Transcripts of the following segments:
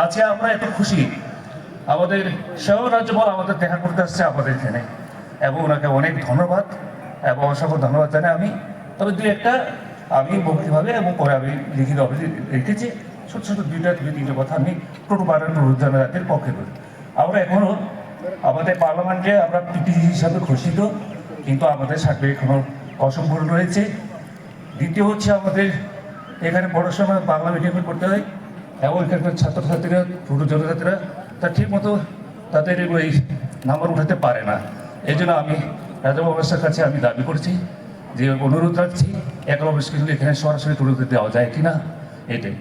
আজকে আমরা এত খুশি। আমাদের সহ রাজ্যপাল আমাদের দেখা করতে আসছে আমাদের এখানে। এবং ওনাকে অনেক ধন্যবাদ এবং অসংখ্য ধন্যবাদ জানাই আমি। তবে দুই একটা, আমি মৌখিকভাবে এবং পরে আমি লিখিত রেখেছি। ছোট ছোট দুইটা, দুই তিনটে কথা আমি টোটো পাড়ার জাতির পক্ষে করি আমরা এখনও আমাদের পার্লামেন্টে আমরা পিটি হিসাবে ঘোষিত, কিন্তু আমাদের সাথে এখনও অসম্পূর্ণ রয়েছে। দ্বিতীয় হচ্ছে আমাদের এখানে পড়াশোনা বাংলা মিডিয়ামে করতে হয়। এবং এখানকার ছাত্রছাত্রীরা পুরো জনজাতিরা তা ঠিক মতো তাদের এই নাম্বার উঠাতে পারে না। এই জন্য আমি রাজা কাছে আমি দাবি করছি যে অনুরোধ রাখছি, একলা এখানে সরাসরি তুলে দেওয়া যায় কিনা, এটাই।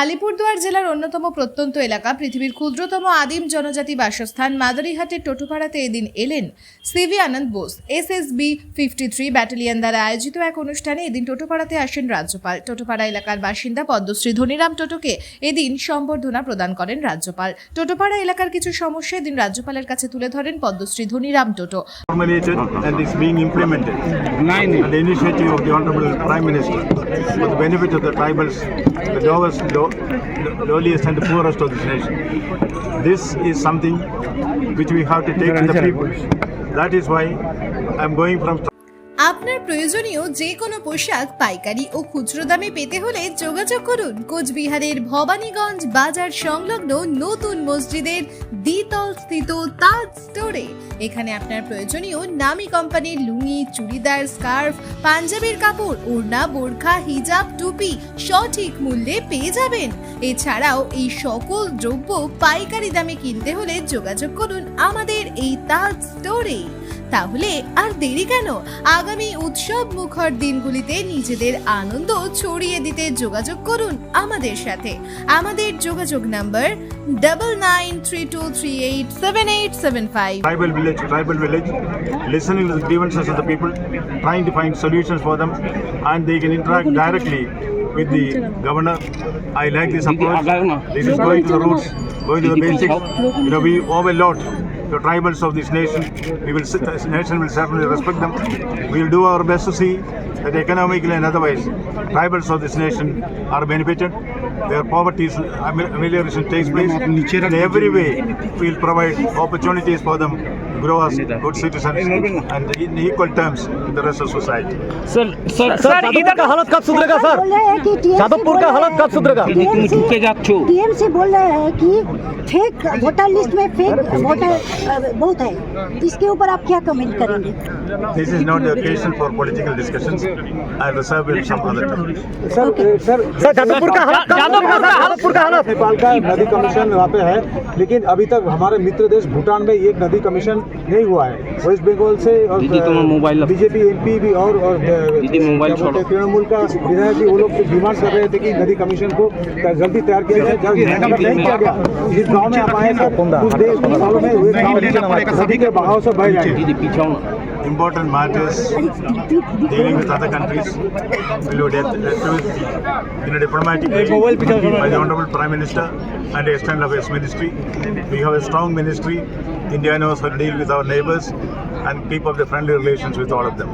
আলিপুরদুয়ার জেলার অন্যতম প্রত্যন্ত এলাকা পৃথিবীর ক্ষুদ্রতম আদিম জনজাতি বাসস্থান মাদারিহাটের টোটোপাড়াতে এদিন এলেন C V Ananda Bose. S S B fifty three battalion দ্বারা আয়োজিত এক অনুষ্ঠানে এদিন টোটোপাড়াতে আসেন রাজ্যপাল। টোটোপাড়া এলাকার বাসিন্দা পদ্মশ্রী ধনীরাম টোটোকে এদিন সম্বর্ধনা প্রদান করেন রাজ্যপাল। টোটোপাড়া এলাকার কিছু সমস্যা এদিন রাজ্যপালের কাছে তুলে ধরেন পদ্মশ্রী ধনীরাম টোটো। Formulated and is being implemented. And the initiative of the Honorable Prime Minister for the benefit of the tribals, the lowest, low, lowliest and the poorest of this nation. This is something which we have to take to the people. That is why I am going from আপনার প্রয়োজনীয় যে কোনো পোশাক, পাইকারি ও খুচরো দামে পেতে হলে যোগাযোগ করুন কোচবিহারের ভবানীগঞ্জ বাজার সংলগ্ন নতুন মসজিদের দ্বিতল স্থিত তাজ স্টোরে। এখানে আপনার প্রয়োজনীয় নামি কোম্পানির লুঙ্গি, চুড়িদার, স্কার্ফ, পাঞ্জাবির কাপড়, ওড়না, বোরখা, হিজাব, টুপি সঠিক মূল্যে পেয়ে যাবেন। এছাড়াও এই সকল দ্রব্য পাইকারি দামে কিনতে হলে যোগাযোগ করুন আমাদের এই তাজ স্টোরে। তাহলে আর দেরি কেন আগামী উৎসব মুখর দিনগুলিতে নিজেদের আনন্দ ছড়িয়ে দিতে যোগাযোগ করুন আমাদের সাথে আমাদের যোগাযোগ number double nine three two three eight seven eight seven five tribal village tribal village, listening to the grievances of the people, trying to find solutions for them, and they can interact directly with the governor. I like this approach. This is going to the roots, going to the basics. You know, we owe a lot to tribals of this nation. We will, this nation will certainly respect them. We will do our best to see that economically and otherwise, tribals of this nation are benefited. Their poverty is amelioration takes place. In every way, we will provide opportunities for them to grow as good citizens and in equal terms पूरी तरह से society sir sir sir इधर का हालत कब सुधरेगा sir? Jadavpur का हालत कब सुधरेगा? बोल रहे हैं कि फेक वोटर लिस्ट में फेक वोटर बहुत है। इसके ऊपर आप क्या कमेंट करेंगे? This is not for political I reserve some other sir sir Jadavpur का हालत यादवपुर का का हालत नेपाल का नदी कमीशन वहाँ पे है लेकिन अभी तक हमारे मित्र देश भूटान में एक नदी कमीशन नहीं हुआ है। वेस्ट बंगाल से और बीजेपी एमपी भी और और तृणमूल का विधायक भी वो लोग डिमांड कर रहे थे कि नदी कमीशन को जल्दी तैयार किया जाए जल्दी नहीं किया गया जिस गाँव में आप आए कुछ देर कुछ सालों में हुए नदी के बहाव से बह जाए important matters dealing with other countries below death in a diplomatic way by the Honorable Prime Minister and the External Affairs Ministry. We have a strong ministry. India knows how to deal with our neighbors. And keep up the friendly relations with all of them.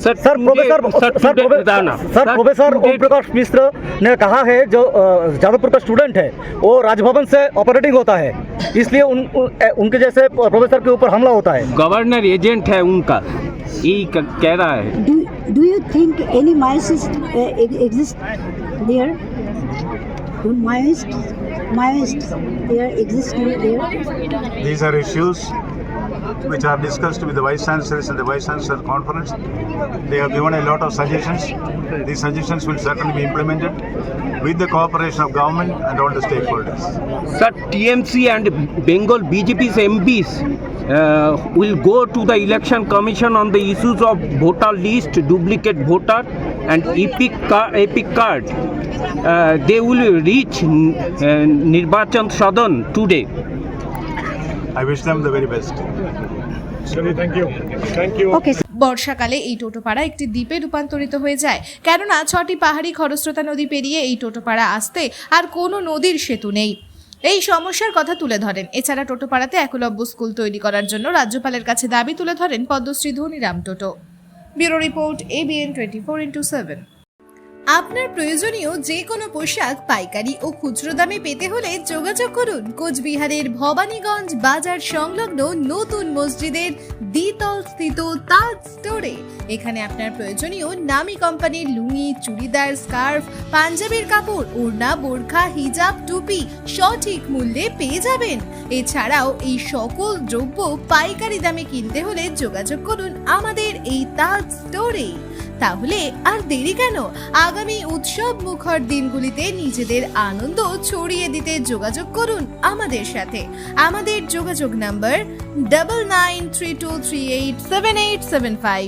Sir sir professor sir sir. Sir professor Om Prakash Mishra ने कहा है जो जादवपुर का student है वो राजभवन से operating होता है। इसलिए उन, उन, उनके जैसे प्रोफेसर के ऊपर हमला होता है। गवर्नर एजेंट है उनका। क- कह रहा है। Do do you think any Maoist uh, e- exist there? Do Maoist Maoist there exist which are discussed with the Vice Chancellors and the Vice Chancellor Conference. They have given a lot of suggestions. These suggestions will certainly be implemented with the cooperation of government and all the stakeholders. Sir, TMC and Bengal BJP's MPs uh, will go to the election commission on the issues of voter list, duplicate voter, and epic car, epic card. Uh, they will reach uh, Nirbachan Sadan today. I wish them the very best. বর্ষাকালে এই টোটোপাড়া একটি দ্বীপে রূপান্তরিত হয়ে যায়। কেননা ছটি পাহাড়ি খরস্রোতা নদী পেরিয়ে এই টোটোপাড়া আসতে আর কোনো নদীর সেতু নেই। এই সমস্যার কথা তুলে ধরেন। এছাড়া টোটোপাড়াতে একলব্য স্কুল তৈরি করার জন্য রাজ্যপালের কাছে দাবি তুলে ধরেন Padmashri Dhaniram Toto. Bureau report ABN twenty four into seven আপনার প্রয়োজনীয় যে কোনো পোশাক, পাইকারি ও খুচরো দামে পেতে হলে যোগাযোগ করুন কোচবিহারের ভবানীগঞ্জ বাজার সংলগ্ন নতুন মসজিদের দ্বিতল স্থিত তাজ স্টোরে এখানে আপনার প্রয়োজনীয় নামি কোম্পানির লুঙ্গি, চুড়িদার, স্কার্ফ, পাঞ্জাবির কাপড়, ওড়না, বোরখা, হিজাব, টুপি সঠিক মূল্যে পেয়ে যাবেন। এছাড়াও এই সকল দ্রব্য পাইকারি দামে কিনতে হলে যোগাযোগ করুন আমাদের এই তাজ স্টোরে তাহলে আর দেরি কেন? আগামী উৎসব মুখর দিনগুলিতে নিজেদের আনন্দ ছড়িয়ে দিতে যোগাযোগ করুন আমাদের সাথে। আমাদের যোগাযোগ number double nine three two three eight seven eight seven five